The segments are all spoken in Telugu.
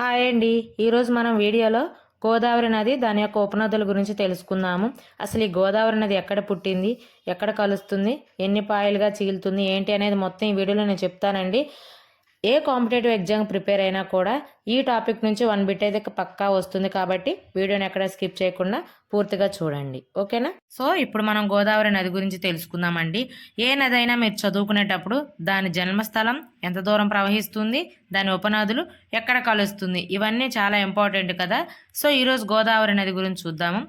హాయ్ అండి. ఈరోజు మనం వీడియోలో గోదావరి నది దాని యొక్క ఉపనదుల గురించి తెలుసుకుందాము. అసలు ఈ గోదావరి నది ఎక్కడ పుట్టింది ఎక్కడ కలుస్తుంది ఎన్ని పాయలుగా చీలుతుంది ఏంటి అనేది మొత్తం ఈ వీడియోలో నేను చెప్తానండి. ఏ కాంపిటేటివ్ ఎగ్జామ్ ప్రిపేర్ అయినా కూడా ఈ టాపిక్ నుంచి వన్ బిట్ అయితే పక్కా వస్తుంది కాబట్టి వీడియోని ఎక్కడ స్కిప్ చేయకుండా పూర్తిగా చూడండి. ఓకేనా? సో ఇప్పుడు మనం గోదావరి నది గురించి తెలుసుకుందామండి. ఏ నది అయినా మీరు చదువుకునేటప్పుడు దాని జన్మస్థలం ఎంత దూరం ప్రవహిస్తుంది దాని ఉపనదులు ఎక్కడ కలుస్తుంది ఇవన్నీ చాలా ఇంపార్టెంట్ కదా. సో ఈరోజు గోదావరి నది గురించి చూద్దాము.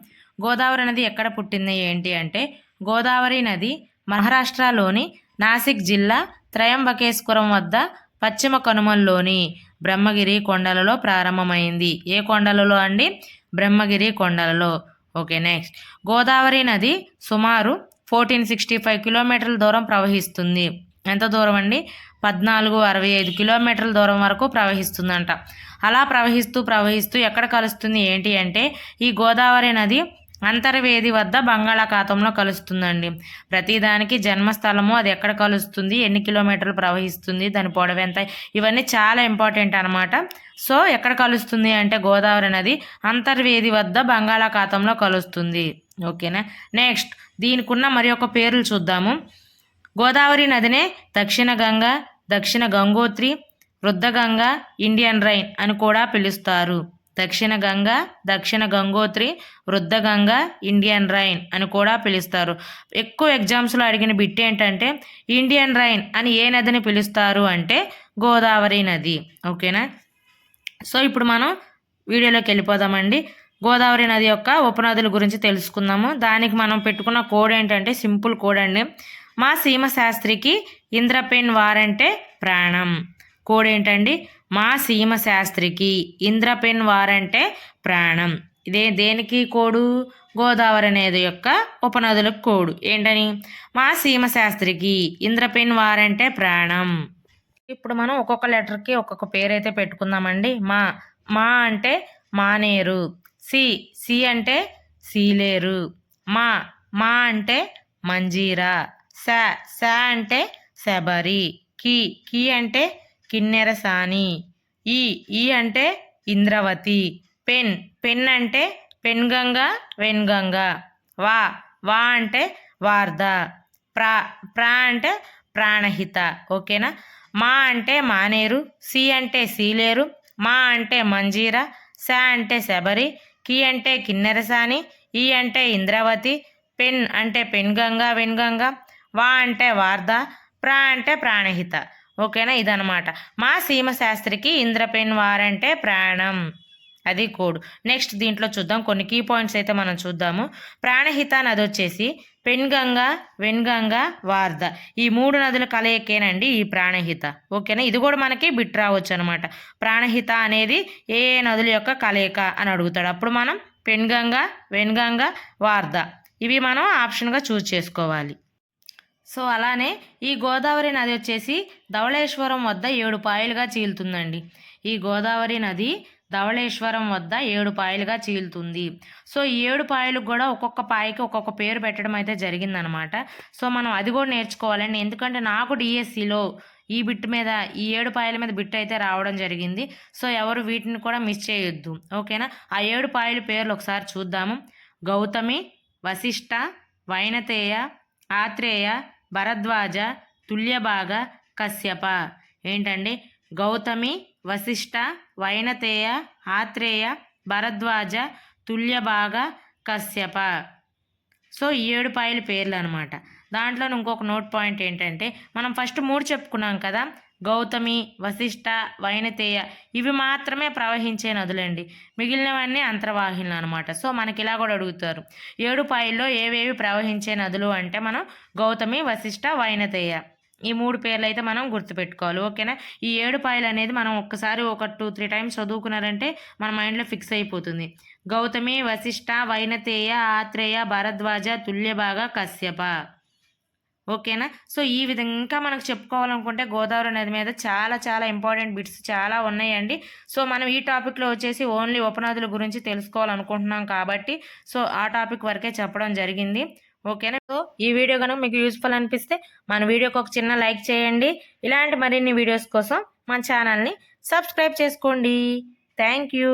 గోదావరి నది ఎక్కడ పుట్టింది ఏంటి అంటే గోదావరి నది మహారాష్ట్రలోని నాసిక్ జిల్లా త్రయంబకేశ్వరం వద్ద పశ్చిమ కనుమల్లోని బ్రహ్మగిరి కొండలలో ప్రారంభమైంది. ఏ కొండలలో అండి? బ్రహ్మగిరి కొండలలో. Okay next. గోదావరి నది సుమారు ఫోర్టీన్ సిక్స్టీ ఫైవ్ కిలోమీటర్ల దూరం ప్రవహిస్తుంది. ఎంత దూరం అండి? పద్నాలుగు అరవై ఐదు కిలోమీటర్ల దూరం వరకు ప్రవహిస్తుందంట. అలా ప్రవహిస్తూ ప్రవహిస్తూ ఎక్కడ కలుస్తుంది? ఏంటి అంటే ఈ గోదావరి నది అంతర్వేది వద్ద బంగాళాఖాతంలో కలుస్తుందండి. ప్రతిదానికి జన్మస్థలము అది ఎక్కడ కలుస్తుంది ఎన్ని కిలోమీటర్లు ప్రవహిస్తుంది దాని పొడవు ఎంత ఇవన్నీ చాలా ఇంపార్టెంట్ అనమాట సో ఎక్కడ కలుస్తుంది అంటే గోదావరి నది అంతర్వేది వద్ద బంగాళాఖాతంలో కలుస్తుంది. ఓకేనా? నెక్స్ట్ దీనికున్న మరి ఒక పేర్లు చూద్దాము. గోదావరి నదినే దక్షిణ గంగ దక్షిణ గంగోత్రి వృద్ధగంగ ఇండియన్ రైన్ అని కూడా పిలుస్తారు. దక్షిణ గంగ దక్షిణ గంగోత్రి వృద్ధగంగ ఇండియన్ రైన్ అని కూడా పిలుస్తారు. ఎక్కువ ఎగ్జామ్స్లో అడిగిన బిట్ ఏంటంటే ఇండియన్ రైన్ అని ఏ నదిని పిలుస్తారు అంటే గోదావరి నది. ఓకేనా? సో ఇప్పుడు మనం వీడియోలోకి వెళ్ళిపోదామండి. గోదావరి నది యొక్క ఉపనదుల గురించి తెలుసుకుందాము. దానికి మనం పెట్టుకున్న కోడ్ ఏంటంటే సింపుల్ కోడ్ అండి. మా సీమ శాస్త్రికి ఇంద్రపెన్ వారంటే ప్రాణం. కోడ్ ఏంటండి? మా సీమ శాస్త్రికి ఇంద్రపెన్ వారంటే ప్రాణం. ఇదే దేనికి కోడు? గోదావరి అనేది యొక్క ఉపనదులకు కోడు. ఏంటని? మా సీమ శాస్త్రికి ఇంద్రపెన్ వారంటే ప్రాణం. ఇప్పుడు మనం ఒక్కొక్క లెటర్కి ఒక్కొక్క పేరు అయితే పెట్టుకుందామండి. మా మా అంటే మానేరు. సి సి అంటే సీలేరు. మా మా అంటే మంజీరా. శ శ అంటే శబరి. కి కి అంటే కిన్నెరసాని. ఈ ఈ అంటే ఇంద్రవతి. పెన్ పెన్ అంటే పెన్గంగ వెన్గంగ. వా వా అంటే వార్ధ. ప్రా ప్రా అంటే ప్రాణహిత. ఓకేనా? మా అంటే మానేరు సి అంటే సీలేరు మా అంటే మంజీరా స అంటే శబరి కి అంటే కిన్నెరసాని ఈ అంటే ఇంద్రవతి పెన్ అంటే పెన్గంగ వెన్గంగ వా అంటే వార్ధ ప్రా అంటే ప్రాణహిత. ఓకేనా? ఇదనమాట మా సీమ శాస్త్రికి ఇంద్రపెన్ వారంటే ప్రాణం. అది కోడ్. నెక్స్ట్ దీంట్లో చూద్దాం. కొన్ని కీ పాయింట్స్ అయితే మనం చూద్దాము. ప్రాణహిత నది వచ్చేసి పెన్గంగ వెన్గంగ వార్ధ. ఈ మూడు నదుల కలయికేనండి ఈ ప్రాణహిత. ఓకేనా? ఇది కూడా మనకి బిట్ రావచ్చు అనమాట ప్రాణహిత అనేది ఏ ఏ నదుల యొక్క కలయిక అని అడుగుతాడు. అప్పుడు మనం పెన్గంగ వెన్గంగ వార్ధ. ఇవి మనం ఆప్షన్గా చూస్ చేసుకోవాలి. సో అలానే ఈ గోదావరి నది వచ్చేసి ధవళేశ్వరం వద్ద ఏడు పాయలుగా చీలుతుందండి. ఈ గోదావరి నది ధవళేశ్వరం వద్ద ఏడు పాయలుగా చీలుతుంది. సో ఈ ఏడు పాయలకు కూడా ఒక్కొక్క పాయకి ఒక్కొక్క పేరు పెట్టడం అయితే జరిగిందనమాట. సో మనం అది కూడా నేర్చుకోవాలండి. ఎందుకంటే నాకు డిఎస్సిలో ఈ బిట్ మీద ఈ ఏడు పాయల మీద బిట్ అయితే రావడం జరిగింది. సో ఎవరు వీటిని కూడా మిస్ చేయొద్దు. ఓకేనా? ఆ ఏడు పాయల పేర్లు ఒకసారి చూద్దాము. గౌతమి వశిష్ట వైనతేయ ఆత్రేయ భరద్వాజ తుల్యభాగ కశ్యప. ఏంటండి? గౌతమి వశిష్ట వైనతేయ ఆత్రేయ భరద్వాజ తుల్యభాగ కశ్యప. సో ఈ ఏడు పాయల పేర్లు అనమాట దాంట్లో ఇంకొక నోట్ పాయింట్ ఏంటంటే మనం ఫస్ట్ మూడు చెప్పుకున్నాం కదా గౌతమి వశిష్ట వైనతేయ ఇవి మాత్రమే ప్రవహించే నదులండి. మిగిలినవన్నీ అంతర్వాహినులు అనమాట సో మనకి ఇలా కూడా అడుగుతారు. ఏడు పాయల్లో ఏవేవి ప్రవహించే నదులు అంటే మనం గౌతమి వశిష్ట వైనతేయ. ఈ మూడు పేర్లు అయితే మనం గుర్తుపెట్టుకోవాలి. ఓకేనా? ఈ ఏడు పాయలు అనేది మనం ఒక్కసారి ఒక టూ త్రీ టైమ్స్ చదువుకున్నారంటే మన మైండ్లో ఫిక్స్ అయిపోతుంది. గౌతమి వశిష్ట వైనతేయ ఆత్రేయ భరద్వాజ తుల్యభాగ కశ్యప. ఓకేనా? సో ఈ విధంగా ఇంకా మనకు చెప్పుకోవాలనుకుంటే గోదావరి నది మీద చాలా చాలా ఇంపార్టెంట్ బిట్స్ చాలా ఉన్నాయండి. సో మనం ఈ టాపిక్లో వచ్చేసి ఓన్లీ ఉపనదుల గురించి తెలుసుకోవాలనుకుంటున్నాం కాబట్టి సో ఆ టాపిక్ వరకే చెప్పడం జరిగింది. ఓకేనా? సో ఈ వీడియో కనుక మీకు యూస్ఫుల్ అనిపిస్తే మన వీడియోకి ఒక చిన్న లైక్ చేయండి. ఇలాంటి మరిన్ని వీడియోస్ కోసం మన ఛానల్ని సబ్స్క్రైబ్ చేసుకోండి. Thank you